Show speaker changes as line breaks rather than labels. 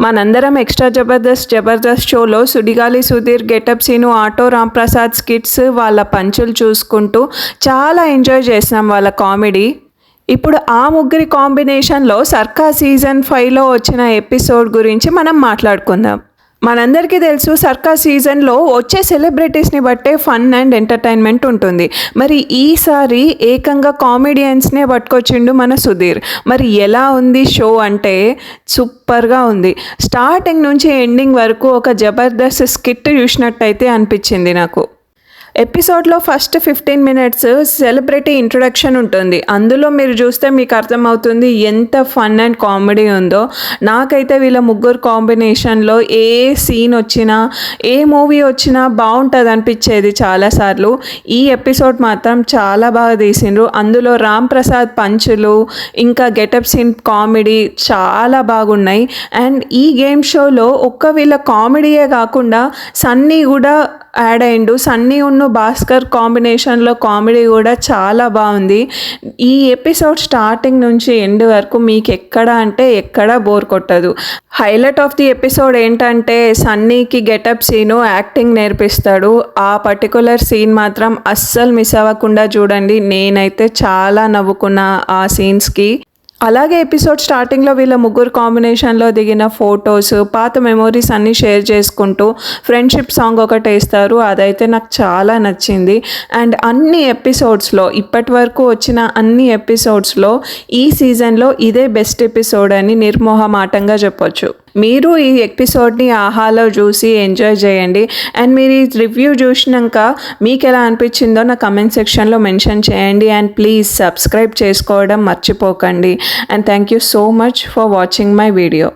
మనందరం ఎక్స్ట్రా జబర్దస్త్ జబర్దస్త్ షోలో Sudigali Sudheer getup Seenu auto Ramprasad skits వాళ్ళ పంచులు చూసుకుంటూ చాలా ఎంజాయ్ చేసినాం వాళ్ళ కామెడీ. ఇప్పుడు ఆ ముగ్గురి కాంబినేషన్లో సర్కా సీజన్ ఫైవ్లో వచ్చిన ఎపిసోడ్ గురించి మనం మాట్లాడుకుందాం. మనందరికీ తెలుసు సర్కా సీజన్లో వచ్చే సెలబ్రిటీస్ని బట్టే ఫన్ అండ్ ఎంటర్టైన్మెంట్ ఉంటుంది. మరి ఈసారి ఏకంగా కామెడియన్స్నే పట్టుకొచ్చిండు మన సుధీర్. మరి ఎలా ఉంది షో అంటే సూపర్గా ఉంది. స్టార్టింగ్ నుంచి ఎండింగ్ వరకు ఒక జబర్దస్త్ స్కిట్ చూసినట్టయితే అనిపించింది నాకు. ఎపిసోడ్లో first fifteen minutes celebrity introduction ఉంటుంది. అందులో మీరు చూస్తే మీకు అర్థమవుతుంది ఎంత ఫన్ అండ్ కామెడీ ఉందో. నాకైతే వీళ్ళ ముగ్గురు కాంబినేషన్లో ఏ సీన్ వచ్చినా ఏ మూవీ వచ్చినా బాగుంటుంది అనిపించేది చాలాసార్లు. ఈ ఎపిసోడ్ మాత్రం చాలా బాగా తీసిండ్రు. అందులో రామ్ ప్రసాద్ పంచులు ఇంకా గెటప్ సీన్ కామెడీ చాలా బాగున్నాయి. అండ్ ఈ గేమ్ షోలో ఒక్క వీళ్ళ కామెడీయే కాకుండా సన్నీ కూడా యాడ్ అయిండు సన్నీ ఉన్ను భాస్కర్ కాంబినేషన్లో కామెడీ కూడా చాలా బాగుంది. ఈ ఎపిసోడ్ స్టార్టింగ్ నుంచి ఎండ్ వరకు మీకు ఎక్కడ అంటే ఎక్కడ బోర్ కొట్టదు. హైలైట్ ఆఫ్ ది ఎపిసోడ్ ఏంటంటే సన్నీకి గెటప్ సీను యాక్టింగ్ నేర్పిస్తాడు. ఆ పర్టికులర్ సీన్ మాత్రం అస్సలు మిస్ అవ్వకుండా చూడండి. నేనైతే చాలా నవ్వుకున్నా ఆ సీన్స్కి అలాగే ఎపిసోడ్ స్టార్టింగ్లో వీళ్ళ ముగ్గురు కాంబినేషన్లో దిగిన ఫొటోస్ పాత మెమోరీస్ అన్నీ షేర్ చేసుకుంటూ ఫ్రెండ్షిప్ సాంగ్ ఒకటి వేస్తారు. అదైతే నాకు చాలా నచ్చింది. అండ్ అన్ని ఎపిసోడ్స్లో ఇప్పటి వరకు వచ్చిన అన్ని ఎపిసోడ్స్లో ఈ సీజన్లో ఇదే బెస్ట్ ఎపిసోడ్ అని నిర్మోహమాటంగా చెప్పొచ్చు. మీరు ఈ ఎపిసోడ్ని ఆహాలో చూసి ఎంజాయ్ చేయండి. అండ్ మీరు ఈ రివ్యూ చూసినాక మీకు ఎలా అనిపించిందో నా కమెంట్ సెక్షన్లో మెన్షన్ చేయండి. అండ్ ప్లీజ్ సబ్స్క్రైబ్ చేసుకోవడం మర్చిపోకండి. And thank you so much for watching my video.